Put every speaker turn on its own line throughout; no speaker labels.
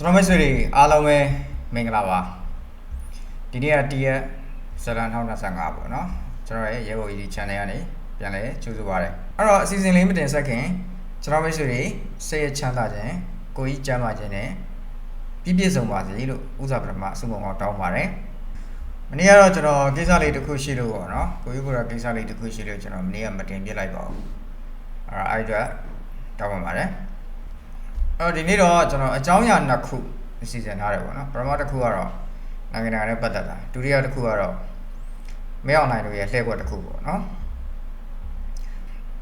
ကျွန်တော်မိတ်ဆွေတွေအားလုံးပဲမင်္ဂလာပါဒီနေ့ကတရက်ဇလန်2025ပေါ့နော်ကျွန်တော်ရဲ့ရဲဘော်ကြီး channel ကနေပြန်လဲကြိုဆိုပါရစေအဲ့တော့အစီအစဉ်လေးမတင်ဆက်ခင်ကျွန်တော်မိတ်ဆွေတွေစိတ်ရချမ်းသာခြင်းကိုယ်ကြီးကျန်းမာခြင်းနဲ့ပြည့်ပြည့်စုံပါစေလို့ဥစ္စာပထမအဆုံးအောင်တောင်းပါတယ်မနေ့ကတော့ကျွန်တော်ကိစ္စလေးတစ်ခုရှိလို့ပေါ့နော်ကိုကြီးကတော့ကိစ္စလေးတစ်ခုရှိလို့ကျွန်တော်မနေ့ကမတင်ပြလိုက်ပါဘူးအဲ့တော့အဲ့အတွက်တောင်းပါပါတယ် အဲ့တော့ဒီနေ့တော့ကျွန်တော်အကြောင်းအရာနှစ်ခုအစီအစဉ်ထားတယ်ပေါ့နော်ပထမတစ်ခုကတော့နိုင်ငံတကာနဲ့ပတ်သက်တာဒုတိယတစ်ခုကတော့မဲအောင်နိုင်တို့ရဲ့လှည့်ကွက်တစ်ခုပေါ့နော်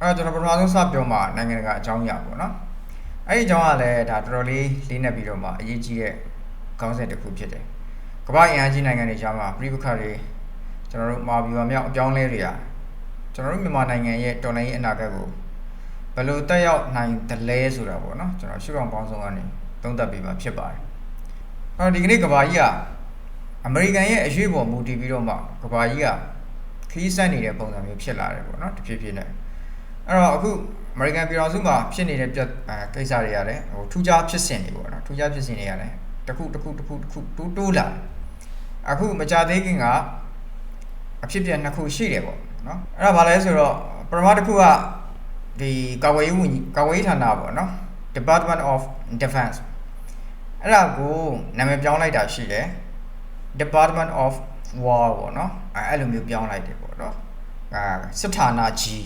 အဲ့တော့ကျွန်တော်ပထမဆုံးစပြောမှာနိုင်ငံတကာအကြောင်းအရာပေါ့နော်အဲ့ဒီအကြောင်းကလည်းဒါတော်တော်လေးလေးနက်ပြီးတော့မှအရေးကြီးတဲ့ခေါင်းစဉ်တစ်ခုဖြစ်တယ်ကမ္ဘာ့အင်အားကြီးနိုင်ငံတွေကြားမှာပြည်ပခါတွေကျွန်တော်တို့မာဘီဝါမြောက်အပြောင်းလဲတွေကကျွန်တော်တို့မြန်မာနိုင်ငံရဲ့တော်လှန်ရေးအနာဂတ်ကို ဘယ်လိုတက်ရောက်နိုင်တယ်လဲဆိုတာပေါ့နော်ကျွန်တော်ရှုထောင့်ပေါင်းစုံကနေသုံးသပ်ပြီးမှဖြစ်ပါတယ်အဲ့တော့ဒီကနေ့ကမ္ဘာကြီးကအမေရိကန်ရဲ့အရွေးပေါ်မူတည်ပြီးတော့မှကမ္ဘာကြီးကခရီးဆက်နေတဲ့ပုံစံမျိုးဖြစ်လာတယ်ပေါ့နော်တဖြည်းဖြည်းနဲ့အဲ့တော့အခုအမေရိကန်ပြည်တော်စုမှာဖြစ်နေတဲ့ပြအဲကိစ္စတွေရတယ်ဟိုထူးခြားဖြစ်စဉ်တွေပေါ့နော်ထူးခြားဖြစ်စဉ်တွေရတယ်တစ်ခုတစ်ခုတစ်ခုတစ်ခုတိုးတိုးလာတယ်အခုမကြသေးခင်ကအဖြစ်ပြက်နှစ်ခုရှိတယ်ပေါ့နော်အဲ့ဒါဘာလဲဆိုတော့ပထမတစ်ခုက ဒီကာကွယ်ရေးဝန်ကြီးကာကွယ်ရေးဌာနပေါ့နော် Department of Defense အဲ့ဒါကိုနာမည်ပြောင်းလိုက်တာရှိတယ် Department of War ပေါ့နော်အဲအဲ့လိုမျိုးပြောင်းလိုက်တယ်ပေါ့နော်အာစစ်ဌာနကြီး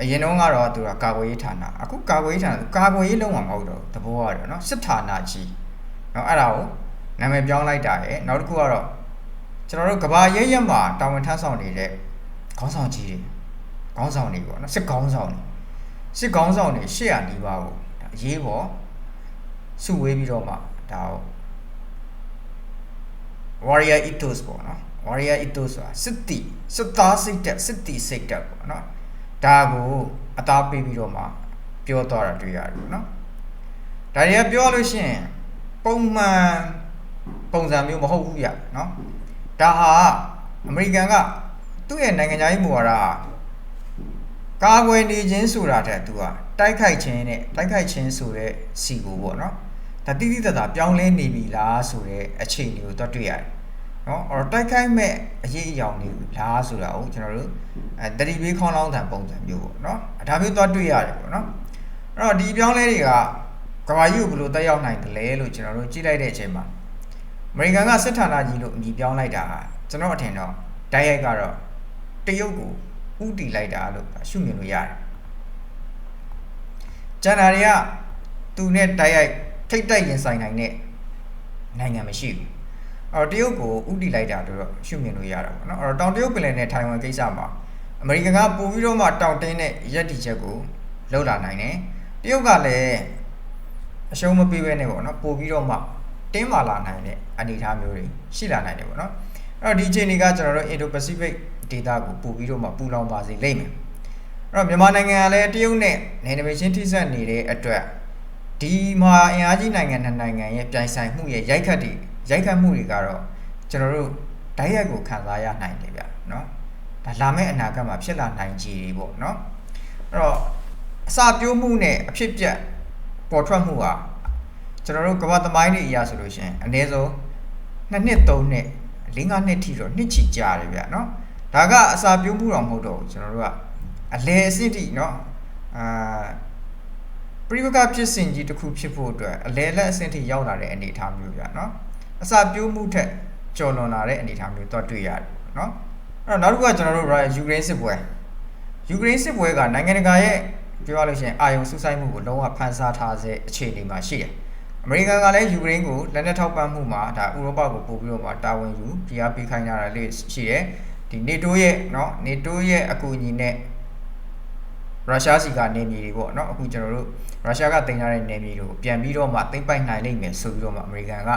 အရင်တုန်းကတော့သူကကာကွယ်ရေးဌာနအခုကာကွယ်ရေးဌာနကာကွယ်ရေးလုံးဝမဟုတ်တော့ဘူးသဘောရတယ်နော်စစ်ဌာနကြီးเนาะအဲ့ဒါကိုနာမည်ပြောင်းလိုက်တာရယ်နောက်တစ်ခုကတော့ကျွန်တော်တို့ကဘာရဲရဲမှာတာဝန်ထမ်းဆောင်နေတဲ့ခေါင်းဆောင်ကြီးတွေခေါင်းဆောင်တွေပေါ့နော်စစ်ခေါင်းဆောင်တွေ စစ်ခေါင်းဆောင်တွေရှေ့ရနီးပါးကိုဒါအရေးပေါ်စုဝေးပြီးတော့မှဒါကို warrior ethos ပေါ့နော် warrior ethos ဆိုတာစစ်တီစစ်သားစိတ်တက်စစ်တီစိတ်တက်ပေါ့နော်ဒါကိုအသားပေးပြီးတော့မှပြောသွားတာတွေ့ရတယ်ပေါ့နော်ဒါတွေကပြောလို့ရှိရင်ပုံမှန်ပုံစံမျိုးမဟုတ်ဘူးပြနော်ဒါဟာအမေရိကန်ကသူ့ရဲ့နိုင်ငံခြားရေးမူဝါဒ ကာကွယ်နေခြင်းဆိုတာတဲ့သူကတိုက်ခိုက်ခြင်းနဲ့တိုက်ခိုက်ခြင်းဆိုတဲ့စီကိုပေါ့နော်ဒါတိတိတတ်တာပြောင်းလဲနေပြီလားဆိုတဲ့အခြေအနေကိုတော့တွေ့ရတယ်နော်အဲ့တော့တိုက်ခိုက်မဲ့အရေးအယောင်တွေလားဆိုတာကိုကျွန်တော်တို့အဲတတိပေးခေါင်းလောင်းတန်ပုံစံမျိုးပေါ့နော်ဒါမျိုးတော့တွေ့ရတယ်ပေါ့နော်အဲ့တော့ဒီပြောင်းလဲတွေကကဘာကြီးကိုဘယ်လိုတက်ရောက်နိုင်တယ်လဲလို့ကျွန်တော်တို့ကြည့်လိုက်တဲ့အချိန်မှာအမေရိကန်ကစစ်ဌာနကြီးလို့အမည်ပြောင်းလိုက်တာဟာကျွန်တော်အထင်တော့တိုက်ရိုက်ကတော့တရုတ်ကို ဥတီလိုက်တာလို့ရှုမြင်လို့ရတယ်ကျန်တာတွေကသူနဲ့တိုက်ရိုက်ထိတ်တိုက်ရင်ဆိုင်နိုင်တဲ့နိုင်ငံမရှိဘူးအဲ့တော့တရုတ်ကိုဥတီလိုက်တာလို့တော့ရှုမြင်လို့ရတာပေါ့နော်အဲ့တော့တောင်တရုတ်ပင်လယ်နဲ့ထိုင်ဝမ်ကိစ္စမှာအမေရိကန်ကပို့ပြီးတော့မှတောင်တင်းတဲ့ရက်တီချက်ကိုလှုပ်လာနိုင်တယ်တရုတ်ကလည်းအရှုံးမပေးဘဲနဲ့ပေါ့နော်ပို့ပြီးတော့မှတင်းမာလာနိုင်တဲ့အနေအထားမျိုးတွေရှိလာနိုင်တယ်ပေါ့နော်အဲ့တော့ဒီအခြေအနေကကျွန်တော်တို့ Indo-Pacific ဒေသကိုပို့ပြီးတော့မှပူလောင်ပါစေလိမ့်မယ်အဲ့တော့မြန်မာနိုင်ငံကလည်းတရုတ်နဲ့နယ်နိမိတ်ချင်းထိစပ်နေတဲ့အတွက်ဒီမှာအင်အားကြီးနိုင်ငံနှစ်နိုင်ငံရဲ့ပြိုင်ဆိုင်မှုရဲ့ရိုက်ခတ်တွေရိုက်ခတ်မှုတွေကတော့ကျွန်တော်တို့ဓာတ်ရိုက်ကိုခံစားရနိုင်တယ်ဗျเนาะဒါလာမယ့်အနာဂတ်မှာဖြစ်လာနိုင်ခြေတွေပေါ့เนาะအဲ့တော့အစာပြိုးမှုနဲ့အဖြစ်ပြက်ပေါ်ထွက်မှုဟာကျွန်တော်တို့ကမ္ဘာသမိုင်းတွေအရာဆိုလို့ရှိရင်အနည်းဆုံးနှစ်နှစ်သုံးနှစ်၄၅နှစ်ထိတော့နှစ်ချီကြာတယ်ဗျเนาะ ဒါကအစာပြိုးမှုတော့မဟုတ်တော့ဘူးကျွန်တော်တို့ကအလဲအဆင့်ထိเนาะအာပရိပကဖြစ်စဉ်ကြီးတစ်ခုဖြစ်ဖို့အတွက်အလဲလက်အဆင့်ထိရောက်လာတဲ့အနေအထားမျိုးဗျเนาะအစာပြိုးမှုထက်ကျော်လွန်လာတဲ့အနေအထားမျိုးတော့တွေ့ရတယ်เนาะအဲ့တော့နောက်တစ်ခုကကျွန်တော်တို့ယူကရိန်းစစ်ပွဲယူကရိန်းစစ်ပွဲကနိုင်ငံတကာရဲ့ပြောရလို့ရှိရင်အာယုံစူးစိုက်မှုကိုလုံးဝဖန်ဆားထားစေအခြေအနေမှာရှိတယ်အမေရိကန်ကလည်းယူကရိန်းကိုလက်နက်ထောက်ပံ့မှုမှာဒါဥရောပကိုပို့ပြီးတော့မှတာဝန်ယူဖိအားပေးခိုင်းတာလေးရှိတယ် ဒီ NATO ရဲ့เนาะ NATO ရဲ့အကူအညီနဲ့ရုရှားစီကနေမြေတွေပေါ့เนาะအခုကျွန်တော်တို့ရုရှားကတင်ထားတဲ့နေမြေတွေကိုပြန်ပြီးတော့မှသိမ့်ပိုက်နိုင်လိမ့်မယ်ဆိုပြီးတော့မှအမေရိကန်က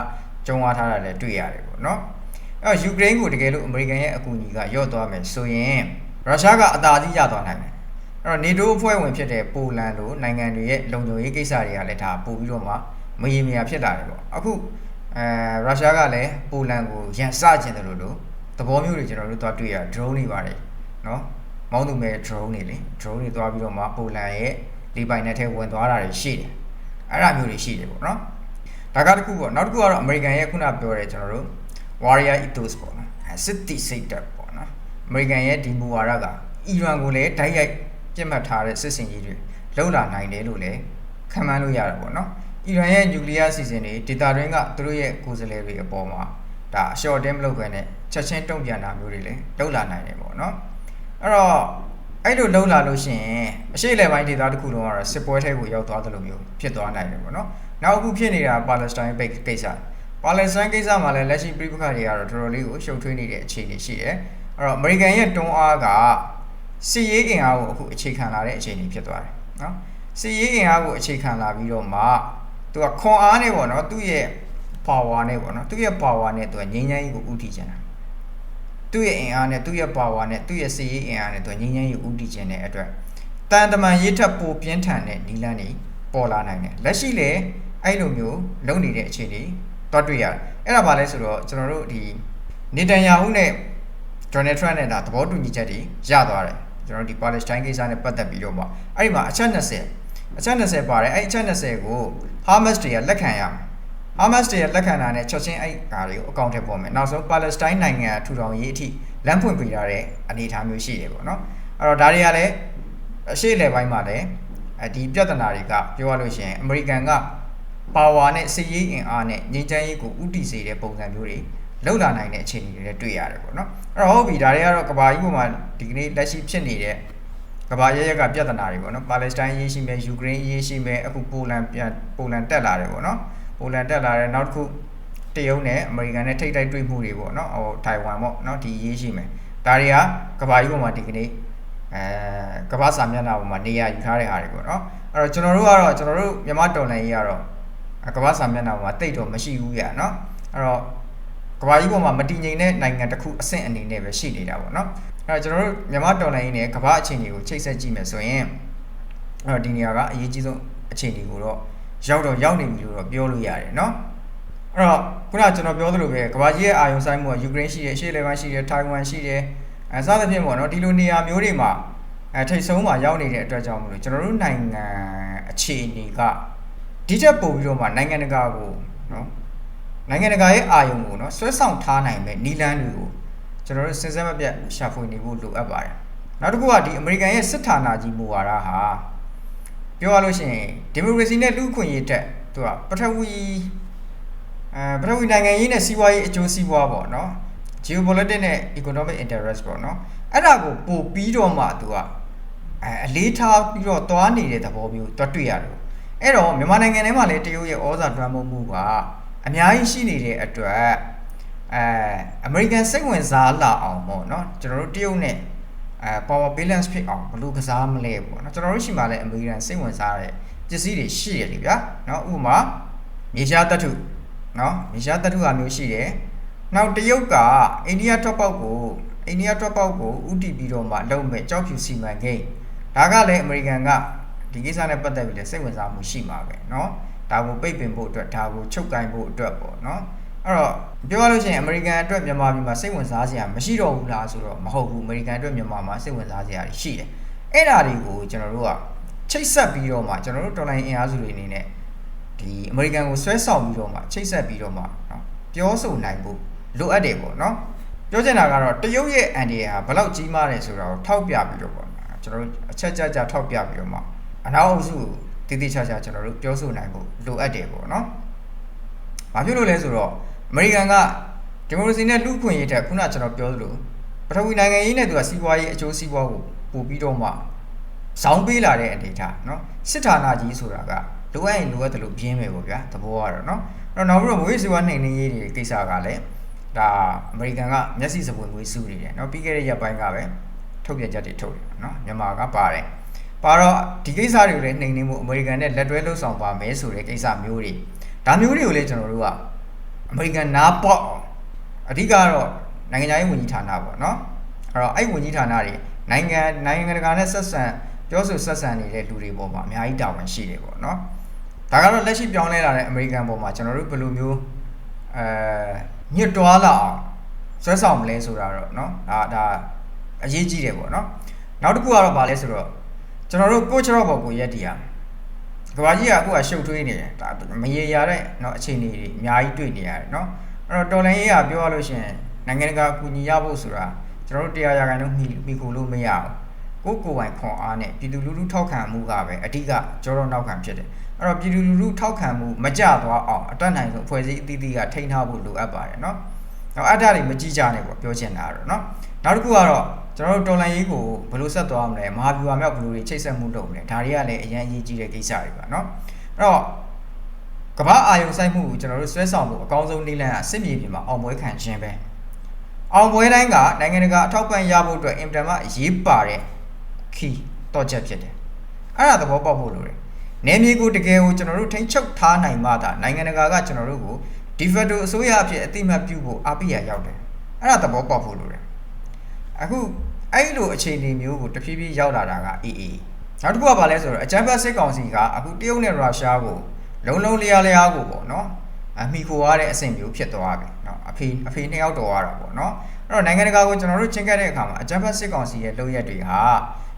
ကြုံဝါထားတာလည်းတွေ့ရတယ်ပေါ့เนาะအဲ့တော့ယူကရိန်းကိုတကယ်လို့အမေရိကန်ရဲ့အကူအညီကရော့သွားမယ်ဆိုရင်ရုရှားကအသာစီးရသွားနိုင်တယ်အဲ့တော့ NATO အဖွဲ့ဝင်ဖြစ်တဲ့ပိုလန်လိုနိုင်ငံတွေရဲ့လုံခြုံရေးကိစ္စတွေကလည်းဒါပို့ပြီးတော့မှမရေမရာဖြစ်လာတယ်ပေါ့အခုအဲရုရှားကလည်းပိုလန်ကိုရန်စကျင်တယ်လို့လို့ သဘောမျိုးတွေကျွန်တော်တို့သွားတွေ့ရ drone တွေပါတယ်နော်မောင်းသူမဲ့ drone တွေလေ drone တွေသွားပြီးတော့မှပိုလန်ရဲ့လေပိုင်နဲ့ထဲဝင်သွားတာတွေရှိတယ်အဲ့ဒါမျိုးတွေရှိတယ်ပေါ့နော်ဒါကတခုပေါ့နောက်တစ်ခုကတော့ American ရဲ့ခုနပြောတဲ့ကျွန်တော်တို့ warrior ethos ပေါ့နော်စစ်တီစိတ်ဓာတ်ပေါ့နော် American ရဲ့ဒီမူဝါဒကအီရန်ကိုလည်းတိုက်ရိုက်ပြစ်မှတ်ထားတဲ့စစ်စင်ကြီးတွေလုံလာနိုင်တယ်လို့လည်းခံမှန်းလို့ရတယ်ပေါ့နော်အီရန်ရဲ့နျူကလ িয়ার စီစဉ်တွေဒေတာတွင်းကသူတို့ရဲ့ကိုယ်စားလှယ်တွေအပေါ်မှာဒါအလျှော့တင်းမလုပ်ခွင့်နဲ့ ချက်ချင်းတုံ့ပြန်တာမျိုးတွေလည်းလုံလာနိုင်တယ်ပေါ့နော်အဲ့တော့အဲ့လိုလုံလာလို့ရှိရင်အရှိလေပိုင်းဒေတာတစ်ခုလုံးကတော့စစ်ပွဲထဲကိုရောက်သွားသလိုမျိုးဖြစ်သွားနိုင်တယ်ပေါ့နော်နောက်အခုဖြစ်နေတာပါလက်စတိုင်းကိစ္စပါလက်စတိုင်းကိစ္စမှာလည်းလက်ရှိပြည်ပခါတွေကတော့တော်တော်လေးကိုရှုပ်ထွေးနေတဲ့အခြေအနေရှိတယ်အဲ့တော့အမေရိကန်ရဲ့တွန်းအားကစီရေးအင်အားကိုအခုအခြေခံလာတဲ့အခြေအနေဖြစ်သွားတယ်နော်စီရေးအင်အားကိုအခြေခံလာပြီးတော့မှသူကခွန်အားနဲ့ပေါ့နော်သူ့ရဲ့ power နဲ့ပေါ့နော်သူ့ရဲ့ power နဲ့သူကငြိမ်းချမ်းရေးကိုဥတည်ချင်တာ သူ့ရဲ့အင်အားနဲ့သူ့ရဲ့ power နဲ့သူ့ရဲ့စီရေးအင်အားနဲ့သူကငြိမ်းချမ်းရေးကိုဥတည်ချင်တဲ့အတွက်တန်တမန်ရေးထက်ပိုပြင်းထန်တဲ့နီလန်းတွေပေါ်လာနိုင်တယ်လက်ရှိလေအဲ့လိုမျိုးလုံနေတဲ့အခြေအနေတော့တွေ့ရတယ်အဲ့ဒါဘာလဲဆိုတော့ကျွန်တော်တို့ဒီနေတန်ယာဟုနဲ့ Donald Trump နဲ့ဒါသဘောတူညီချက်တွေရသွားတယ်ကျွန်တော်တို့ဒီ Palestine ကိစ္စနဲ့ပတ်သက်ပြီးတော့မှအဲ့ဒီမှာအချက်20အချက်20ပါတယ်အဲ့အချက်20ကို Hamas တွေကလက်ခံရမယ် Hamas တွေကလက်ခံတာနဲ့ချက်ချင်းအဲ့ဓာတွေကိုအကောင့်ထဲပေါ်မယ်နောက်ဆုံး Palestine နိုင်ငံထူထောင်ရေးအထိလမ်းဖွင့်ပေးထားတဲ့အနေအထားမျိုးရှိတယ်ပေါ့နော်အဲ့တော့ဒါတွေကလည်းအရှိလေပိုင်းမှာလည်းအဲဒီပြဿနာတွေကပြောရလို့ရှိရင်အမေရိကန်က power နဲ့စစ်ရေးအင်အားနဲ့ငြိမ်းချမ်းရေးကိုဥတည်စေတဲ့ပုံစံမျိုးတွေလောက်လာနိုင်တဲ့အခြေအနေတွေလည်းတွေ့ရတယ်ပေါ့နော်အဲ့တော့ဟုတ်ပြီဒါတွေကတော့ကဘာကြီးပေါ်မှာဒီကနေ့လက်ရှိဖြစ်နေတဲ့ကဘာရဲရက်ကပြဿနာတွေပေါ့နော်ပါလက်စတိုင်းရေးရှိမယ်ယူကရိန်းရေးရှိမယ်အခုပိုလန်ပြန်ပိုလန်တက်လာတယ်ပေါ့နော် ပိုလန်တက်လာတယ်နောက်တစ်ခုတရုတ်နဲ့အမေရိကန်နဲ့ထိပ်တိုက်တွေ့မှုတွေပေါ့နော်ဟိုထိုင်ဝမ်ပေါ့နော်ဒီရေးရှိမယ်ဒါတွေကကဘာကြီးပေါ်မှာဒီကနေ့အဲကဘာစာမျက်နှာပေါ်မှာနေရာယူထားတဲ့ဟာတွေပေါ့နော်အဲ့တော့ကျွန်တော်တို့ကတော့ကျွန်တော်တို့မြန်မာတော်လှန်ရေးကတော့ကဘာစာမျက်နှာပေါ်မှာတိတ်တော့မရှိဘူးပြနော်အဲ့တော့ကဘာကြီးပေါ်မှာမတည်ငြိမ်တဲ့နိုင်ငံတစ်ခုအဆင့်အနေနဲ့ပဲရှိနေတာပေါ့နော်အဲ့တော့ကျွန်တော်တို့မြန်မာတော်လှန်ရေးနဲ့ကဘာအခြေအနေကိုချိတ်ဆက်ကြည့်မယ်ဆိုရင်အဲ့တော့ဒီနေရာကအရေးကြီးဆုံးအခြေအနေကိုတော့ ရောက်တော့ရောက်နေပြီလို့တော့ပြောလို့ရတယ်နော်အဲ့တော့ခုနကကျွန်တော်ပြောသလိုပဲကဘာကြီးရဲ့အာယုံဆိုင်မှုကယူကရိန်းရှိတယ်ရှေ့လေပိုင်းရှိတယ်ထိုင်ဝမ်ရှိတယ်အဲစသဖြင့်ပေါ့နော်ဒီလိုနေရာမျိုးတွေမှာအဲထိတ်ဆုံးမှာရောက်နေတဲ့အတွက်ကြောင့်မလို့ကျွန်တော်တို့နိုင်ငံအခြေအနေကဒီချက်ပို့ပြီးတော့မှနိုင်ငံတကာကိုနော်နိုင်ငံတကာရဲ့အာယုံကိုနော်ဆွဲဆောင်ထားနိုင်မဲ့နီလန်းတွေကိုကျွန်တော်တို့စဉ်ဆက်မပြတ်ရှာဖွေနေဖို့လိုအပ်ပါတယ်နောက်တစ်ခုကဒီအမေရိကန်ရဲ့စစ်ဌာနကြီးမူဝါဒဟာ ပြောရလို့ရှိရင်ဒီမိုကရေစီနဲ့လူ့အခွင့်အရေးတက်သူကပထဝီအဲပထဝီနိုင်ငံရေးနဲ့စီးပွားရေးအကျိုးစီးပွားပေါ့နော် geopolitics နဲ့ economic interest ပေါ့နော်အဲ့ဒါကိုပို့ပြီးတော့မှသူကအဲအလေးထားပြီးတော့တွားနေတဲ့သဘောမျိုးတွတွေ့ရတယ်အဲ့တော့မြန်မာနိုင်ငံထဲမှာလည်းတရုတ်ရဲ့ဩဇာတွန်းမှုကအများကြီးရှိနေတဲ့အတွက်အဲအမေရိကန်စိတ်ဝင်စားလာအောင်ပေါ့နော်ကျွန်တော်တို့တရုတ်နဲ့ အဲ power balance ဖြစ်အောင်ဘယ်လိုကစားမလဲပေါ့နော်ကျွန်တော်တို့ရှိမှလည်းအမေရိကန်စိတ်ဝင်စားတဲ့ပစ္စည်းတွေရှိရတယ်ဗျာနော်ဥပမာမြေရှားတတုနော်မြေရှားတတုဟာမျိုးရှိတယ်နောက်တရုတ်ကအိန္ဒိယထွက်ပေါက်ကိုအိန္ဒိယထွက်ပေါက်ကိုဥတီပြီးတော့မှလုံးမဲ့ကြောက်ဖြူစီမံကိန်းဒါကလည်းအမေရိကန်ကဒီကိစ္စနဲ့ပတ်သက်ပြီးလည်းစိတ်ဝင်စားမှုရှိမှာပဲเนาะဒါကိုပိတ်ပင်ဖို့အတွက်ဒါကိုချုပ်ကင်ဖို့အတွက်ပေါ့เนาะ အဲ့တော့ပြောရလို့ရှိရင်အမေရိကန်အတွက်မြန်မာပြည်မှာစိတ်ဝင်စားစရာမရှိတော့ဘူးလားဆိုတော့မဟုတ်ဘူးအမေရိကန်အတွက်မြန်မာမှာစိတ်ဝင်စားစရာတွေရှိတယ်အဲ့ဒါတွေကိုကျွန်တော်တို့ကချိတ်ဆက်ပြီးတော့မှကျွန်တော်တို့တော်လိုင်းအင်အားစုတွေအနေနဲ့ဒီအမေရိကန်ကိုဆွဲဆောင်ပြီးတော့မှချိတ်ဆက်ပြီးတော့မှနော်ပြောဆိုနိုင်ဖို့လိုအပ်တယ်ပေါ့နော်ပြောချင်တာကတော့တရုတ်ရဲ့အန်ဒီယာဘယ်လောက်ကြီးမားတယ်ဆိုတာကိုထောက်ပြပြီးတော့ပေါ့နော်ကျွန်တော်တို့အချက်ကြကြထောက်ပြပြီးတော့မှအနောက်အုပ်စုကိုတိတိကျကျကျွန်တော်တို့ပြောဆိုနိုင်ဖို့လိုအပ်တယ်ပေါ့နော်။ဘာဖြစ်လို့လဲဆိုတော့ အမေရိကန်ကဒီမိုကရေစီနဲ့လူ့ခွင့်ရေးတက်ခုနကျွန်တော်ပြောသလိုပထဝီနိုင်ငံရေးနဲ့သူကစီးပွားရေးအကျိုးစီးပွားကိုပို့ပြီးတော့မှဇောင်းပေးလာတဲ့အနေအထားနော်စစ်ဌာနကြီးဆိုတာကလိုအပ်ရင်လိုအပ်တယ်လို့ပြင်းမယ်ပေါ့ဗျာသဘောကတော့နော်အဲ့တော့နောက်ပြီးတော့မွေးစီဝါနှိမ်နှင်းရေးတွေကိစ္စကလည်းဒါအမေရိကန်ကမျက်စိစပွင့်ငွေစုနေတယ်နော်ပြီးခဲ့တဲ့ရက်ပိုင်းကပဲထုတ်ပြန်ချက်တွေထုတ်တယ်နော်မြန်မာကပါတယ်ပါတော့ဒီကိစ္စတွေကိုလည်းနှိမ်နှင်းမှုအမေရိကန်နဲ့လက်တွဲလှုပ်ဆောင်ပါမယ်ဆိုတဲ့ကိစ္စမျိုးတွေဒါမျိုးတွေကိုလည်းကျွန်တော်တို့က အမေရိကန်နားပေါက်အောင်အဓိကတော့နိုင်ငံခြားရေးဝန်ကြီးဌာနပေါ့နော်အဲ့တော့အဲ့ဝန်ကြီးဌာနတွေနိုင်ငံနိုင်ငံတကာနဲ့ဆက်ဆံပြောဆိုဆက်ဆံနေတဲ့လူတွေပေါ်မှာအများကြီးတာဝန်ရှိတယ်ပေါ့နော်ဒါကတော့လက်ရှိပြောင်းလဲလာတဲ့အမေရိကန်ပေါ်မှာကျွန်တော်တို့ဘယ်လိုမျိုးအဲညှစ်တွားလာအောင်ဆွဲဆောင်မလဲဆိုတာတော့เนาะဒါဒါအရေးကြီးတယ်ပေါ့เนาะနောက်တစ်ခုကတော့ဗာလဲဆိုတော့ကျွန်တော်တို့ကိုချရော့ဘော်ကိုရက်တီးရ ကဘာကြီးကအခုကရှုပ်ထွေးနေတယ်ဒါမရေရာတဲ့เนาะအခြေအနေတွေအများကြီးတွေ့နေရတယ်เนาะအဲ့တော့တော်လိုင်းရေးကပြောရလို့ရှိရင်နိုင်ငံတကာအကူအညီရဖို့ဆိုတာကျွန်တော်တို့တရားရာခိုင်နှုန်းမိမိခိုလို့မရဘူးကိုယ်ကိုယ်ပိုင်ခွန်အားနဲ့ပြည်သူလူထုထောက်ခံမှုကပဲအဓိကကြောတော့နောက်ခံဖြစ်တယ်အဲ့တော့ပြည်သူလူထုထောက်ခံမှုမကြသွားအောင်အတက်နိုင်ဆုံးအဖွဲ့အစည်းအသီးသီးကထိန်းထားဖို့လိုအပ်ပါတယ်เนาะနောက်အတ္တတွေမကြည့်ကြနဲ့ပေါ့ပြောချင်တာတော့เนาะနောက်တစ်ခုကတော့ ကျွန်တော်တို့တော်လိုင်းရေးကိုဘယ်လိုဆက်သွားမလဲမဟာဗျူဟာမြောက်ဘယ်လိုတွေချိတ်ဆက်မှုလုပ်မလဲဒါတွေကလည်းအရင်အရေးကြီးတဲ့ကိစ္စတွေပါเนาะအဲ့တော့ကမ္ဘာအာယုံစိုက်မှုကိုကျွန်တော်တို့ဆွဲဆောင်ဖို့အကောင်းဆုံးနည်းလမ်းကစစ်မြေပြင်မှာအောင်ပွဲခံခြင်းပဲအောင်ပွဲတိုင်းကနိုင်ငံတကာအထောက်ပံ့ရဖို့အတွက်အင်တာနက်အရေးပါတဲ့ key တော့ချက်ဖြစ်တယ်အဲ့ဒါသဘောပေါက်ဖို့လိုတယ်နယ်မြေကိုတကယ်ကိုကျွန်တော်တို့ထိန်းချုပ်ထားနိုင်မှသာနိုင်ငံတကာကကျွန်တော်တို့ကို de facto အစိုးရအဖြစ်အတိမတ်ပြုဖို့အပိယရောက်တယ်အဲ့ဒါသဘောပေါက်ဖို့လိုတယ် အခုအဲ့လိုအခြေအနေမျိုးကိုတဖြည်းဖြည်းရောက်လာတာကအေးအေးနောက်တစ်ခုကဘာလဲဆိုတော့အကြမ်းဖက်စစ်ကောင်စီကအခုတရုတ်နဲ့ရုရှားကိုလုံလုံလျားလျားကိုပေါ့နော်အမိခိုရတဲ့အဆင့်မျိုးဖြစ်သွားပြီเนาะအဖေအဖေနှစ်ယောက်တော်ရတာပေါ့เนาะအဲ့တော့နိုင်ငံတကာကိုကျွန်တော်တို့ချင်းကပ်တဲ့အခါမှာအကြမ်းဖက်စစ်ကောင်စီရဲ့လုပ်ရက်တွေဟာ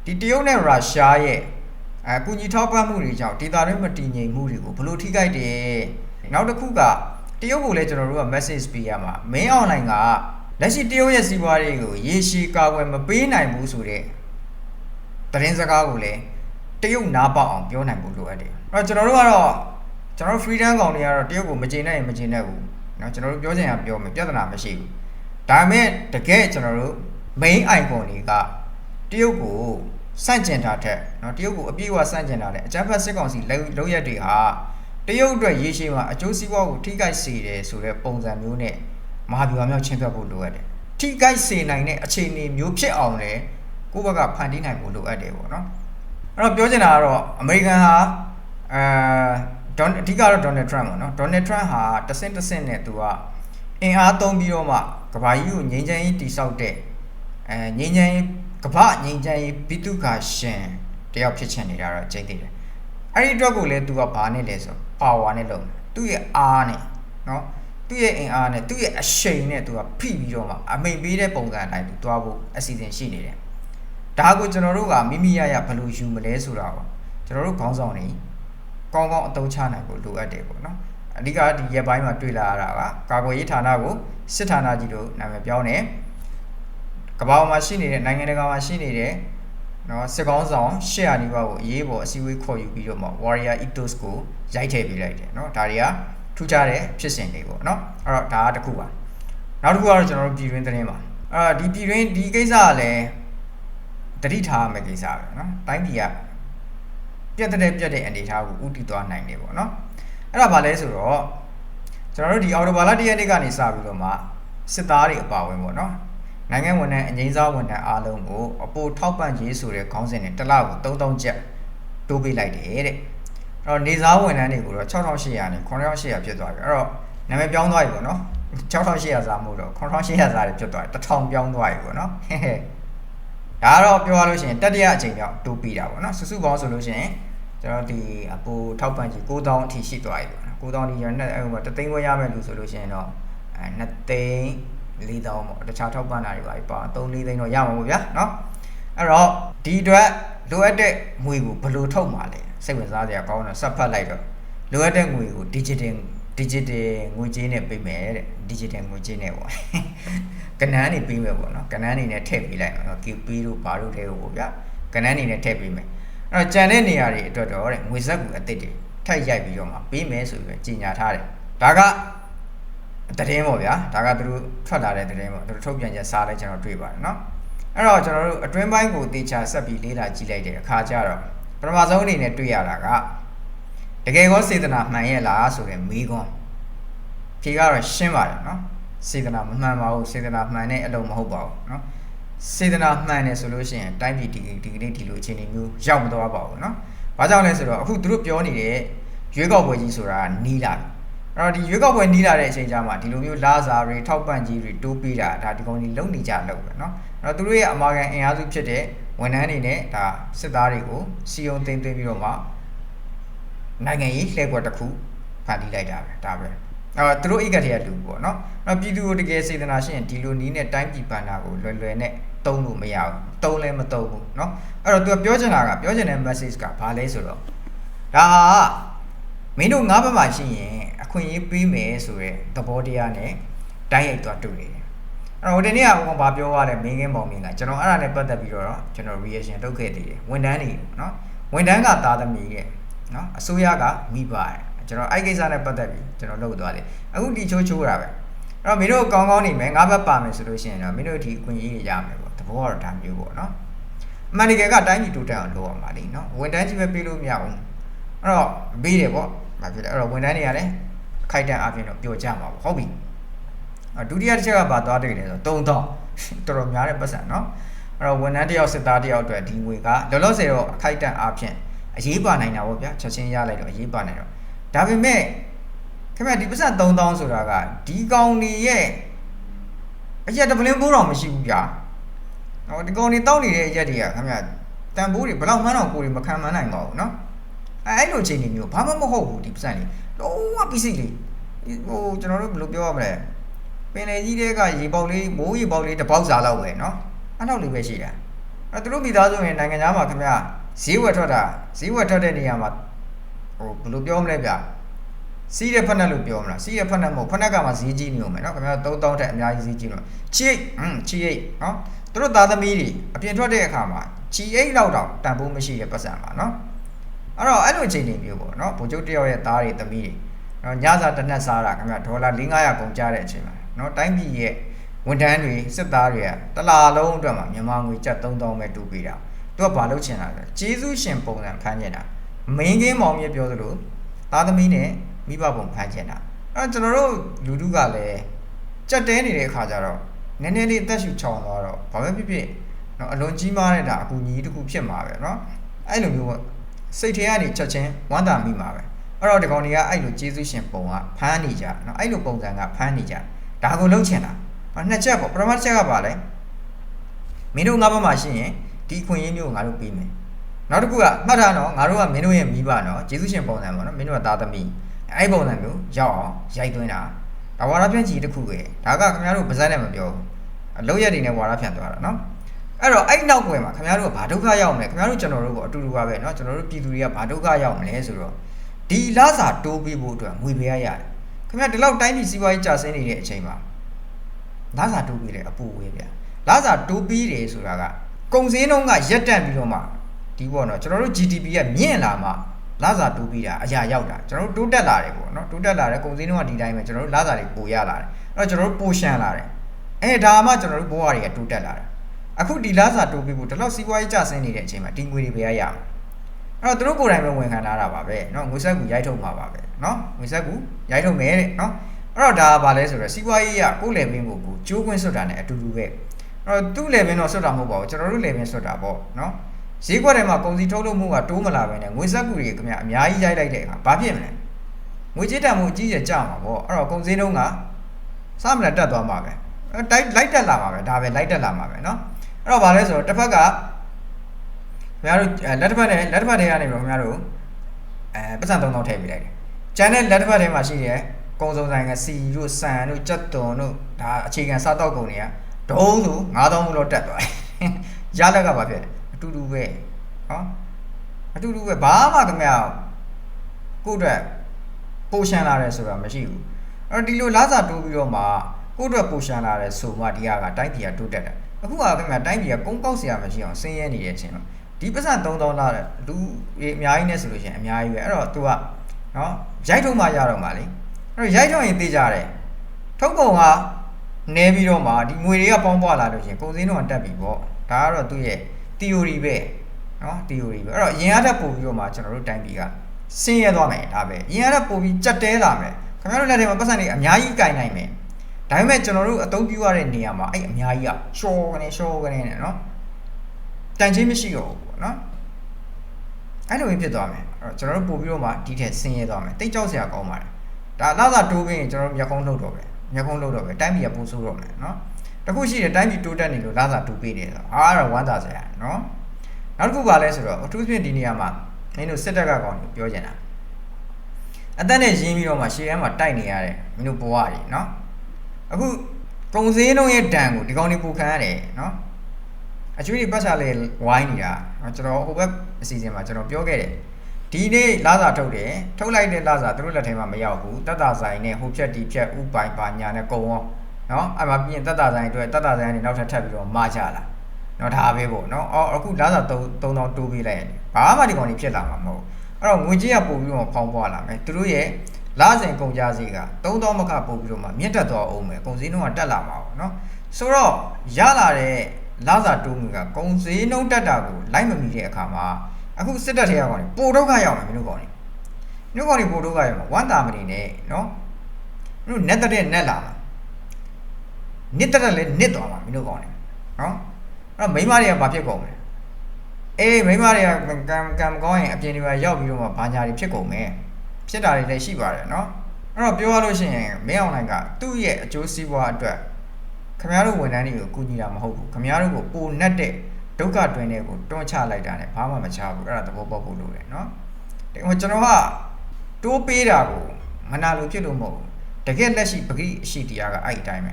ဒီတရုတ်နဲ့ရုရှားရဲ့အကူညီထောက်ပံ့မှုတွေကြောင့်ဒေတာတွင်းမတည်ငြိမ်မှုတွေကိုဘလို့ထိခိုက်တယ်နောက်တစ်ခုကတရုတ်ကိုလည်းကျွန်တော်တို့က message ပေးရမှာ main online က လက်ရှိတရုတ်ရဲ့စီးပွားရေးကိုရေရှည်ကာကွယ်မပေးနိုင်ဘူးဆိုတဲ့သတင်းစကားကိုလည်းတရုတ်နားပေါက်အောင်ပြောနိုင်ဖို့လိုအပ်တယ်။အဲ့တော့ကျွန်တော်တို့ကတော့ကျွန်တော် freedom ကောင်တွေကတော့တရုတ်ကိုမကျေနပ်ရင်မကျေနပ်ဘူး။နော်ကျွန်တော်တို့ပြောချင်တာပြောမယ်ပြဿနာမရှိဘူး။ဒါပေမဲ့တကယ်ကျွန်တော်တို့ main icon တွေကတရုတ်ကိုစန့်ကျင်တာထက်နော်တရုတ်ကိုအပြည့်အဝစန့်ကျင်တာတဲ့အကြမ်းဖက်စစ်ကောင်စီလုံရက်တွေဟာတရုတ်အတွက်ရေရှည်မှာအကျိုးစီးပွားကိုထိခိုက်စေတယ်ဆိုတဲ့ပုံစံမျိုးနဲ့ မဟာဗျူဟာမြောက်ချင်းဖြတ်ဖို့လိုအပ်တယ်ထိခိုက်စေနိုင်တဲ့အခြေအနေမျိုးဖြစ်အောင်လေကိုယ့်ဘက်ကဖန်တီးနိုင်ဖို့လိုအပ်တယ်ပေါ့နော်အဲ့တော့ပြောချင်တာကတော့အမေရိကန်ဟာအဲဒေါ်အဓိကတော့ဒေါ်နယ်ထရန့်ပေါ့နော်ဒေါ်နယ်ထရန့်ဟာတဆင့်တဆင့်နဲ့သူကအင်အားသုံးပြီးတော့မှကဘာကြီးကိုငြိမ်းချမ်းရေးတိဆောက်တဲ့အဲငြိမ်းချမ်းရေးကဘာငြိမ်းချမ်းရေးဘိတုခါရှင်တယောက်ဖြစ်ချင်နေတာတော့ကျိန်းသေးတယ်အဲ့ဒီအတွက်ကိုလည်းသူကဘာနဲ့လဲဆိုပါဝါနဲ့လုပ်တယ်သူ့ရဲ့အားနဲ့နော် သူ့ရဲ့အင်အားနဲ့သူ့ရဲ့အရှိန်နဲ့သူကဖိပြီးတော့မှအမိန်ပေးတဲ့ပုံစံအတိုင်းသူတွားဖို့အစီအစဉ်ရှိနေတယ်ဒါကိုကျွန်တော်တို့ကမိမိရရဘယ်လိုယူမလဲဆိုတာကိုကျွန်တော်တို့ခေါင်းဆောင်နေကောင်းကောင်းအသုံးချနိုင်ဖို့လိုအပ်တယ်ပေါ့နော်အဓိကဒီရက်ပိုင်းမှာတွေ့လာရတာကကာကွယ်ရေးဌာနကိုစစ်ဌာနကြီးလို့နာမည်ပြောင်းတယ်ကမ္ဘာမှာရှိနေတဲ့နိုင်ငံတကာမှာရှိနေတဲ့နော်စစ်ကောင်းဆောင်ရှေ့အနီးပါးကိုအရေးပေါ်အစည်းအဝေးခေါ်ယူပြီးတော့မှ warrior ethos ကိုရိုက်ထည့်ပေးလိုက်တယ်နော်ဒါတွေက ထူးခြားတဲ့ဖြစ်စဉ်တွေပေါ့နော်အဲ့တော့ဒါကတစ်ခုပါနောက်တစ်ခုကတော့ကျွန်တော်တို့ပြည်တွင်းသတင်းပါအာဒီပြည်တွင်းဒီကိစ္စကလည်းတတိထားမယ့်ကိစ္စပဲနော်တိုင်းပြည်ကပြတ်တဲ့ပြတ်တဲ့အနေအထားကိုဥတည်သွားနိုင်တယ်ပေါ့နော်အဲ့ဒါဘာလဲဆိုတော့ကျွန်တော်တို့ဒီအော်တိုဘာလတရက်နေ့ကနေစပြီးတော့မှစစ်သားတွေအပါဝင်ပေါ့နော်နိုင်ငံဝန်ထမ်းအငိမ့်စားဝန်ထမ်းအားလုံးကိုအပိုထောက်ပံ့ရေးဆိုတဲ့ခေါင်းစဉ်နဲ့တစ်လကို3000ကျပ်တိုးပေးလိုက်တယ်တဲ့အဲ့ တော့နေစားဝန်ထမ်းတွေကိုတော့6800နဲ့9800ဖြစ်သွားပြီအဲ့တော့နာမည်ပြောင်းသွားပြီပေါ့နော်6800စားမှုတော့9800စားတွေဖြစ်သွားတယ်1000ပြောင်းသွားပြီပေါ့နော်ဒါကတော့ပြောရလို့ရှိရင်တတိယအချိန်မြောက်တိုးပြီးတာပေါ့နော်စုစုပေါင်းဆိုလို့ရှိရင်ကျွန်တော်ဒီအပူထောက်ပံ့ကြီး9000အထိရှိသွားပြီပေါ့နော်9000ဒီရနဲ့အဲ့ဟိုမှာတသိန်းခွဲရမယ်လို့ဆိုလို့ရှိရင်တော့အဲ2သိန်း4000ပေါ့တခြားထောက်ပံ့တာတွေပါပြီပါ3 4သိန်းတော့ရမှာပေါ့ဗျာနော်အဲ့တော့ဒီအတွက်လိုအပ်တဲ့ငွေကိုဘယ်လိုထုတ်မှာလဲ စိတ်ဝင်စားစရာကောင်းတော့စပ်ဖတ်လိုက်တော့လိုအပ်တဲ့ငွေကို digital digital ငွေကြေးနဲ့ပေးမယ်တဲ့ digital ငွေကြေးနဲ့ပေါ့ကနန်းနေပေးမယ်ပေါ့နော်ကနန်းနေနဲ့ထည့်ပေးလိုက်နော် QP တို့ဘာတို့တဲကိုပေါ့ဗျာကနန်းနေနဲ့ထည့်ပေးမယ်အဲ့တော့ကြံတဲ့နေရာတွေအတွက်တော့တဲ့ငွေစက်ကူအစ်စ်တွေထပ်ရိုက်ပြီးတော့မှပေးမယ်ဆိုပြီးကြီးညာထားတယ်ဒါကတည်င်းပေါ့ဗျာဒါကသူတို့ထွက်လာတဲ့တည်င်းပေါ့သူတို့ထုတ်ပြန်ချက်စားလဲကျွန်တော်တွေ့ပါတယ်เนาะအဲ့တော့ကျွန်တော်တို့အတွင်းပိုင်းကိုတေချာဆက်ပြီးလေးလာကြည့်လိုက်တဲ့အခါကျတော့ ပထမဆုံးအနေနဲ့တွေ့ရတာကတကယ်ကောစေတနာမှန်ရဲ့လားဆိုတဲ့မေးခွန်းဖြေကတော့ရှင်းပါတယ်เนาะစေတနာမမှန်ပါဘူးစေတနာမှန်တဲ့အလုံးမဟုတ်ပါဘူးเนาะစေတနာမှန်တယ်ဆိုလို့ရှိရင်တိုင်းပြည်ဒီဒီကနေ့ဒီလိုအခြေအနေမျိုးရောက်မသွားပါဘူးเนาะဘာကြောင့်လဲဆိုတော့အခုသူတို့ပြောနေတဲ့ရွေးကောက်ပွဲကြီးဆိုတာနီးလာပြီအဲ့တော့ဒီရွေးကောက်ပွဲနီးလာတဲ့အချိန်ကျမှဒီလိုမျိုးလာစာတွေထောက်ပံ့ကြီးတွေတိုးပေးတာဒါဒီကောင်ကြီးလုံနေကြလို့ပဲเนาะအဲ့တော့သူတို့ရဲ့အမာခံအင်အားစုဖြစ်တဲ့ ဝန်ထမ်းတွေနဲ့ဒါစစ်သားတွေကိုစီယုံတင်သွင်းပြီးတော့မှနိုင်ငံရေးလှည့်ကွက်တစ်ခုဖန်တီးလိုက်တာပဲဒါပဲအဲသူတို့အိတ်ကတည်းကတူပေါ့နော်နောက်ပြည်သူတို့တကယ်စေတနာရှိရင်ဒီလိုနီးနဲ့တိုင်းပြည်ပန်းတာကိုလွယ်လွယ်နဲ့တုံးလို့မရဘူးတုံးလည်းမတုံးဘူးနော်အဲ့တော့သူကပြောချင်တာကပြောချင်တဲ့ message ကဘာလဲဆိုတော့ဒါမင်းတို့ငါးဘက်မှာရှိရင်အခွင့်အရေးပေးမယ်ဆိုရဲသဘောတရားနဲ့တိုင်းရိုက်သွားတူနေ အဲ့တော့ဒီနေ့ကဟိုဘာပြောရလဲမင်းကင်းပေါင်မင်းကကျွန်တော်အဲ့ဒါနဲ့ပတ်သက်ပြီးတော့ကျွန်တော် reaction လုပ်ခဲ့သေးတယ်ဝန်တန်းတွေနော်ဝန်တန်းကသားသမီးရဲ့နော်အစိုးရကမိပါတယ်ကျွန်တော်အဲ့ကိစ္စနဲ့ပတ်သက်ပြီးကျွန်တော်လုပ်သွားတယ်အခုဒီချိုးချိုးတာပဲအဲ့တော့မင်းတို့ကောင်းကောင်းနေမယ်ငါးဘက်ပါမယ်ဆိုလို့ရှိရင်တော့မင်းတို့ဒီအခွင့်အရေးတွေရမယ်ပေါ့သဘောကတော့ဒါမျိုးပေါ့နော်အမှန်တကယ်ကတိုင်းပြည်တိုးတက်အောင်လုပ်ရမှာလीနော်ဝန်တန်းကြီးပဲပေးလို့မရဘူးအဲ့တော့ပေးတယ်ပေါ့ဘာဖြစ်လဲအဲ့တော့ဝန်တန်းတွေကလည်းအခိုက်အတန့်အပြင်တော့ပျော်ကြမှာပေါ့ဟုတ်ပြီ ဒုတိယတစ်ချက်ကဘာသွားတွေ့လဲဆိုတော့3000တော်တော်များတဲ့ပတ်စံเนาะအဲ့တော့ဝန်ထမ်းတစ်ယောက်စစ်သားတစ်ယောက်အတွက်ဒီငွေကလောလောဆယ်တော့အခိုက်အတန့်အပြင်အရေးပါနိုင်တာပေါ့ဗျာချက်ချင်းရလိုက်တော့အရေးပါနိုင်တော့ဒါပေမဲ့ခင်ဗျဒီပတ်စံ3000ဆိုတာကဒီကောင်တွေရဲ့အရက်တပလင်းဘိုးတော်မရှိဘူးဗျာဟောဒီကောင်တွေတောက်နေတဲ့အရက်တွေကခင်ဗျတန်ဖိုးတွေဘယ်တော့မှတော့ကိုယ်တွေမခံမနိုင်ပါဘူးเนาะအဲအဲ့လိုချိန်တွေမျိုးဘာမှမဟုတ်ဘူးဒီပတ်စံလေးလုံးဝပစ္စည်းလေးဟိုကျွန်တော်တို့ဘယ်လိုပြောရမလဲ ပင်လေကြီးတွေကရေပေါက်လေးမိုးရေပေါက်လေးတစ်ပေါက်စားလောက်ပဲเนาะအဲ့လောက်လေးပဲရှိတာအဲ့သူတို့မိသားစုရင်နိုင်ငံသားမှာခင်ဗျဈေးဝယ်ထွက်တာဈေးဝယ်ထွက်တဲ့နေရာမှာဟိုဘယ်လိုပြောမလဲဗျစီးတဲ့ဖက်နဲ့လို့ပြောမလားစီးတဲ့ဖက်နဲ့မဟုတ်ဖက်နဲ့ကမှဈေးကြီးနေုံပဲเนาะခင်ဗျ3000တက်အများကြီးဈေးကြီးလို့ချီအိတ်ဟွန်းချီအိတ်เนาะသူတို့သားသမီးတွေအပြင်ထွက်တဲ့အခါမှာချီအိတ်လောက်တော့တန်ဖိုးမရှိတဲ့ပတ်စံပါเนาะအဲ့တော့အဲ့လိုအခြေအနေမျိုးပေါ့เนาะဗိုလ်ချုပ်တယောက်ရဲ့သားတွေသမီးတွေနော်ညစာတစ်နက်စားတာခင်ဗျဒေါ်လာ4-500ကုန်ကြတဲ့အချိန် မှာနော်တိုင်းပြည်ရဲ့ဝန်ထမ်းတွေစစ်သားတွေကတလားလုံးအတွက်မှာမြန်မာငွေကျပ်3000ပဲတူပေးတာသူကဘာလုပ်ချင်တာလဲကျေးဇူးရှင်ပုံစံဖမ်းချင်တာမင်းကင်းမောင်မြပြောသလိုသားသမီးနဲ့မိဘပုံဖမ်းချင်တာအဲ့တော့ကျွန်တော်တို့လူထုကလည်းကြက်တဲနေတဲ့အခါကျတော့နည်းနည်းလေးအသက်ရှူချောင်သွားတော့ဘာပဲဖြစ်ဖြစ်နော်အလွန်ကြီးမားတဲ့ဒါအကူကြီးတစ်ခုဖြစ်မှာပဲနော်အဲ့လိုမျိုးစိတ်ထဲကနေချက်ချင်းဝမ်းသာမိမှာပဲအဲ့တော့ဒီကောင်တွေကအဲ့လိုကျေးဇူးရှင်ပုံကဖမ်းနေကြနော်အဲ့လိုပုံစံကဖမ်းနေကြ ဒါကိုလုံးချင်တာနှစ်ချက်ပေါ့ပထမတစ်ချက်ကပါလဲမင်းတို့ငါးဘက်မှာရှိရင်ဒီခွင့်ရင်းမျိုးကိုငါတို့ပေးမယ်နောက်တစ်ခုကမှတ်ထားနော်ငါတို့ကမင်းတို့ရဲ့မိဘနော်ကျေးဇူးရှင်ပုံစံပေါ့နော်မင်းတို့ကသားသမီးအဲ့ပုံစံမျိုးရောက်အောင်ရိုက်သွင်းတာဒါဝါရဖြန့်ချီတစ်ခုပဲဒါကခင်ဗျားတို့ပါဇက်နဲ့မပြောဘူးအလုံးရက်တွေနဲ့ဝါရဖြန့်သွားတာနော်အဲ့တော့အဲ့နောက်ကွယ်မှာခင်ဗျားတို့ကဘာဒုက္ခရောက်မလဲခင်ဗျားတို့ကျွန်တော်တို့ကအတူတူပါပဲเนาะကျွန်တော်တို့ပြည်သူတွေကဘာဒုက္ခရောက်မလဲဆိုတော့ဒီလစာတိုးပေးဖို့အတွက်ငွေပေးရရတယ် ခင်ဗျာဒီလောက်တိုင်းပြည်စီးပွားရေးကျဆင်းနေတဲ့အချိန်မှာလစာတိုးပေးတယ်အပူဝေးဗျာလစာတိုးပေးတယ်ဆိုတာကကုန်စည်နှုန်းကရက်တန့်ပြီးတော့မှဒီပေါ့နော်ကျွန်တော်တို့ GDP ကမြင့်လာမှလစာတိုးပြီးတာအရာရောက်တာကျွန်တော်တို့တိုးတက်လာတယ်ပေါ့နော်တိုးတက်လာတယ်ကုန်စည်နှုန်းကဒီတိုင်းပဲကျွန်တော်တို့လစာတွေပိုရလာတယ်အဲ့တော့ကျွန်တော်တို့ပိုရှန်လာတယ်အဲဒါမှကျွန်တော်တို့ဘဝတွေကတိုးတက်လာတယ်အခုဒီလစာတိုးပြီးဖို့ဒီလောက်စီးပွားရေးကျဆင်းနေတဲ့အချိန်မှာဒီငွေတွေပဲရရမှာ အဲ့တော့သူတို့ကိုယ်တိုင်ပဲဝန်ခံထားတာပါပဲเนาะငွေဆက်ကူရိုက်ထုတ်မှာပါပဲเนาะငွေဆက်ကူရိုက်ထုတ်မယ်တဲ့เนาะအဲ့တော့ဒါကဘာလဲဆိုတော့စီးပွားရေးကကိုယ်လေဘင်းကိုကိုကျိုးခွင်းဆွတ်တာ ਨੇ အတူတူပဲအဲ့တော့သူ့လေဘင်းတော့ဆွတ်တာမဟုတ်ပါဘူးကျွန်တော်တို့လေဘင်းဆွတ်တာပေါ့เนาะဈေးကွက်ထဲမှာကုန်စည်ထုတ်လုပ်မှုကတိုးမလာပဲနဲ့ငွေဆက်ကူတွေခင်ဗျအများကြီးရိုက်လိုက်တဲ့အခါဘာဖြစ်မလဲငွေကြေးတန်မှုအကြီးကြီးကျမှာပေါ့အဲ့တော့ကုန်စည်နှုန်းကစမလားတက်သွားမှာပဲတိုက်လိုက်တက်လာမှာပဲဒါပဲလိုက်တက်လာမှာပဲเนาะအဲ့တော့ဘာလဲဆိုတော့တစ်ဖက်က ခင်ဗျားတို့လက်တစ်ဖက်နဲ့လက်တစ်ဖက်ထဲကနေပြီးတော့ခင်ဗျားတို့အဲပတ်စံ3000ထည့်ပေးလိုက်တယ်။ကျန်တဲ့လက်တစ်ဖက်ထဲမှာရှိတဲ့ကုံစုံဆိုင်ကစီတို့ဆန်တို့ကြက်သွန်တို့ဒါအခြေခံစားတောက်ကုန်တွေကဒုံးဆို9000လို့တက်သွားတယ်။ရလက်ကဘာဖြစ်လဲအတူတူပဲဟောအတူတူပဲဘာမှခင်ဗျာကိုယ့်အတွက်ပိုရှန်လာတယ်ဆိုတာမရှိဘူး။အဲ့တော့ဒီလိုလားစာတိုးပြီးတော့မှကိုယ့်အတွက်ပိုရှန်လာတယ်ဆိုမှဒီဟာကတိုင်းပြည်ကတိုးတက်တယ်။အခုကခင်ဗျာတိုင်းပြည်ကကုန်းကောက်စရာမရှိအောင်ဆင်းရဲနေတဲ့အချိန်မှာ ဒီပတ်စံ3000လာတဲ့လူအများကြီးနဲ့ဆိုလို့ရှိရင်အများကြီးပဲအဲ့တော့ तू ကနော်ရိုက်ထုတ်မှရတော့မှလေအဲ့တော့ရိုက်ထုတ်ရင်သိကြတယ်ထုတ်ကုန်ကနေပြီးတော့မှဒီငွေတွေကပေါင်းပွားလာလို့ရှိရင်ကုန်စည်နှုန်းကတက်ပြီပေါ့ဒါကတော့သူ့ရဲ့ theory ပဲနော် theory ပဲအဲ့တော့ရင်အားတက်ပို့ပြီးတော့မှကျွန်တော်တို့တိုင်းပြည်ကဆင်းရဲသွားမယ်ဒါပဲရင်အားတက်ပို့ပြီးကြက်တဲလာမယ်ခင်ဗျားတို့လက်ထဲမှာပတ်စံတွေအများကြီးကင်နိုင်မယ်ဒါပေမဲ့ကျွန်တော်တို့အသုံးပြုရတဲ့နေရာမှာအဲ့အများကြီးကရှော့ကနေရှော့ကနေနဲ့နော်တန်ချင်းမရှိတော့ဘူး ပေါ့နော်အဲ့လိုဖြစ်သွားမယ်အဲ့တော့ကျွန်တော်တို့ပို့ပြီးတော့မှဒီထက်ဆင်းရဲသွားမယ်တိတ်ကြောက်စရာကောင်းပါတယ်ဒါလာသာတိုးပြီးရင်ကျွန်တော်တို့မျက်ခုံးထုတ်တော့ပဲမျက်ခုံးထုတ်တော့ပဲတိုင်းပြည်ကပို့ဆိုးတော့မယ်နော်တခုရှိတယ်တိုင်းပြည်တိုးတက်နေလို့လာသာတိုးပေးတယ်ဆိုအားတော့ဝမ်းသာစရာနော်နောက်တစ်ခုပါလဲဆိုတော့အထူးသဖြင့်ဒီနေရာမှာမင်းတို့စစ်တပ်ကကောင်းတယ်ပြောချင်တာအသက်နဲ့ရင်းပြီးတော့မှရှေ့ထဲမှာတိုက်နေရတဲ့မင်းတို့ဘဝတွေနော်အခုကုံစင်းလုံးရဲ့ဒဏ်ကိုဒီကောင်တွေပူခံရတယ်နော် အကျွေးတွေပတ်ချလေဝိုင်းနေတာကျွန်တော်ဟိုဘက်အစီအစဉ်မှာကျွန်တော်ပြောခဲ့တယ်ဒီနေ့လာစာထုတ်တယ်ထုတ်လိုက်တဲ့လာစာသူတို့လက်ထဲမှာမရောက်ဘူးတက်တာဆိုင်နဲ့ဟိုဖြက်ဒီဖြက်ဥပိုင်ပါညာနဲ့ကုံရောနော်အဲ့မှာပြင်တက်တာဆိုင်အတွက်တက်တာဆိုင်ကနေနောက်ထပ်ထပ်ပြီးတော့မကြလာနော်ဒါပဲပေါ့နော်အော်အခုလာစာ3000တိုးပေးလိုက်ရင်ဘာမှဒီကောင်ကြီးဖြစ်လာမှာမဟုတ်အဲ့တော့ငွေကြေးကပို့ပြီးတော့ဖောင်းပွားလာမယ်သူတို့ရဲ့လာစဉ်ကုန်ကြစည်က3000မကပို့ပြီးတော့မှမြင့်တက်သွားအောင်မယ်ကုန်စည်နှုန်းကတက်လာမှာပေါ့နော်ဆိုတော့ရလာတဲ့ လာစာတိုးမှုကကုန်စည်နှုန်းတက်တာကိုလိုက်မမီတဲ့အခါမှာအခုစစ်တပ်ထဲရောက်ကောင်ပိုဒုက္ခရောက်မယ်မင်းတို့ကောင်နေမင်းတို့ကောင်နေပိုဒုက္ခရောက်မှာဝမ်းတာမနေနဲ့နော်မင်းတို့ net တဲ့ net လာမှာ net တဲ့လည်း net သွားမှာမင်းတို့ကောင်နေနော်အဲ့တော့မိန်းမတွေကဘာဖြစ်ကုန်မလဲအေးမိန်းမတွေကကံကံကောင်းရင်အပြင်တွေမှာရောက်ပြီးတော့မှဘာညာတွေဖြစ်ကုန်မယ်ဖြစ်တာတွေလည်းရှိပါတယ်နော်အဲ့တော့ပြောရလို့ရှိရင်မင်းအောင်နိုင်ကသူ့ရဲ့အကျိုးစီးပွားအတွက် ခင်ဗျားတို့ဝန်ထမ်းတွေကိုကူညီတာမဟုတ်ဘူးခင်ဗျားတို့ကိုပိုနဲ့တဲ့ဒုက္ခတွင်တွေကိုတွန်းချလိုက်တာ ਨੇ ဘာမှမချဘူးအဲ့ဒါသဘောပေါက်ဖို့လိုတယ်နော်ဒီဟိုကျွန်တော်ကတိုးပေးတာကိုမနာလို့ဖြစ်လို့မဟုတ်ဘူးတကယ်လက်ရှိပဂိအရှိတရားကအဲ့ဒီအတိုင်းပဲ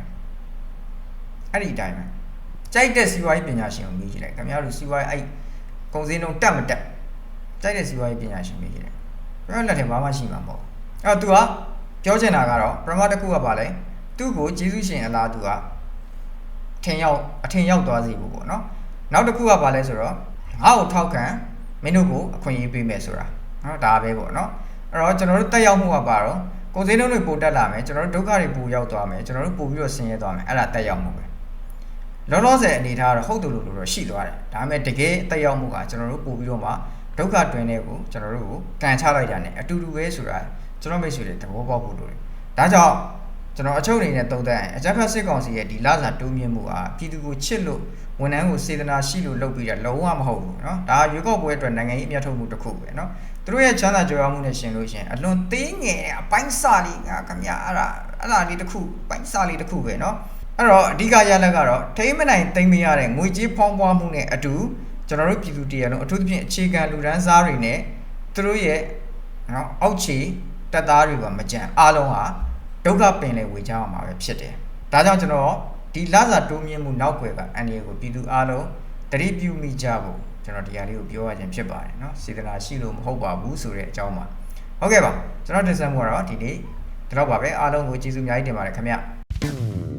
အဲ့ဒီအတိုင်းပဲကြိုက်တဲ့စီးပွားရေးပညာရှင်ကိုမြည်ကြည့်လိုက်ခင်ဗျားတို့စီးပွားရေးအဲ့ကုန်စည်နှုန်းတက်မတက်ကြိုက်တဲ့စီးပွားရေးပညာရှင်မြည်ကြည့်လိုက်ခင်ဗျားလက်ထဲဘာမှရှိမှာမဟုတ်ဘူးအဲ့တော့ तू ကပြောချင်တာကတော့ပရမတ်တစ်ခုကပါလဲသူ့ကိုဂျေစုရှင်အလား तू က ထင်ရောက်အထင်ရောက်သွားစေဖို့ပေါ့နော်နောက်တစ်ခုကပါလဲဆိုတော့ငါ့ကိုထောက်ခံမင်းတို့ကိုအခွင့်အရေးပေးမယ်ဆိုတာနော်ဒါပဲပေါ့နော်အဲ့တော့ကျွန်တော်တို့တက်ရောက်မှုကပါတော့ကိုယ်စင်းလုံးတွေပိုတက်လာမယ်ကျွန်တော်တို့ဒုက္ခတွေပိုရောက်သွားမယ်ကျွန်တော်တို့ပိုပြီးတော့ဆင်းရဲသွားမယ်အဲ့ဒါတက်ရောက်မှုပဲလောလောဆယ်အနေထားကတော့ဟုတ်တယ်လို့တော့ရှိသွားတယ်ဒါပေမဲ့တကယ်တက်ရောက်မှုကကျွန်တော်တို့ပိုပြီးတော့မှဒုက္ခတွင်တဲ့ကိုကျွန်တော်တို့ကိုကန်ချလိုက်တာ ਨੇ အတူတူပဲဆိုတာကျွန်တော်မိတ်ဆွေတွေသဘောပေါက်ဖို့လိုတယ်ဒါကြောင့် ကျွန်တော်အချုပ်အနေနဲ့သုံးသပ်ရင်အကြမ်းဖက်စစ်ကောင်စီရဲ့ဒီလာစာတိုးမြင့်မှုဟာပြည်သူကိုချစ်လို့ဝန်ထမ်းကိုစေတနာရှိလို့လုပ်ပြီးတာလုံးဝမဟုတ်ဘူးเนาะဒါရွေးကောက်ပွဲအတွက်နိုင်ငံရေးအမြတ်ထုတ်မှုတစ်ခုပဲเนาะသူတို့ရဲ့ချမ်းသာကြွယ်ဝမှုနဲ့ရှင်လို့ရှင်အလွန်သေးငယ်တဲ့အပိုင်းစာလေးကခမရအဲ့ဒါအဲ့ဒါလေးတစ်ခုပိုင်းစာလေးတစ်ခုပဲเนาะအဲ့တော့အဓိကရလက်ကတော့ထိမ့်မနိုင်သိမ့်မရတဲ့ငွေကြေးဖောင်းပွားမှုနဲ့အတူကျွန်တော်တို့ပြည်သူတရားလုံးအထူးသဖြင့်အခြေခံလူဒန်းစားတွေနဲ့သူတို့ရဲ့เนาะအောက်ခြေတက်သားတွေကမကြံအားလုံးဟာ ဒုက္ခပင်လေဝေကြအောင်မှာပဲဖြစ်တယ်ဒါကြောင့်ကျွန်တော်ဒီလစာတိုးမြင့်မှုနောက်ွယ်ကအန်ဒီကိုပြည်သူအားလုံးတတိပြုမိကြဖို့ကျွန်တော်တရားလေးကိုပြောရခြင်းဖြစ်ပါတယ်เนาะစေတနာရှိလို့မဟုတ်ပါဘူးဆိုတဲ့အကြောင်းပါဟုတ်ကဲ့ပါကျွန်တော်တင်ဆက်မှုကတော့ဒီနေ့ဒီတော့ပါပဲအားလုံးကိုကျေးဇူးအများကြီးတင်ပါတယ်ခင်ဗျ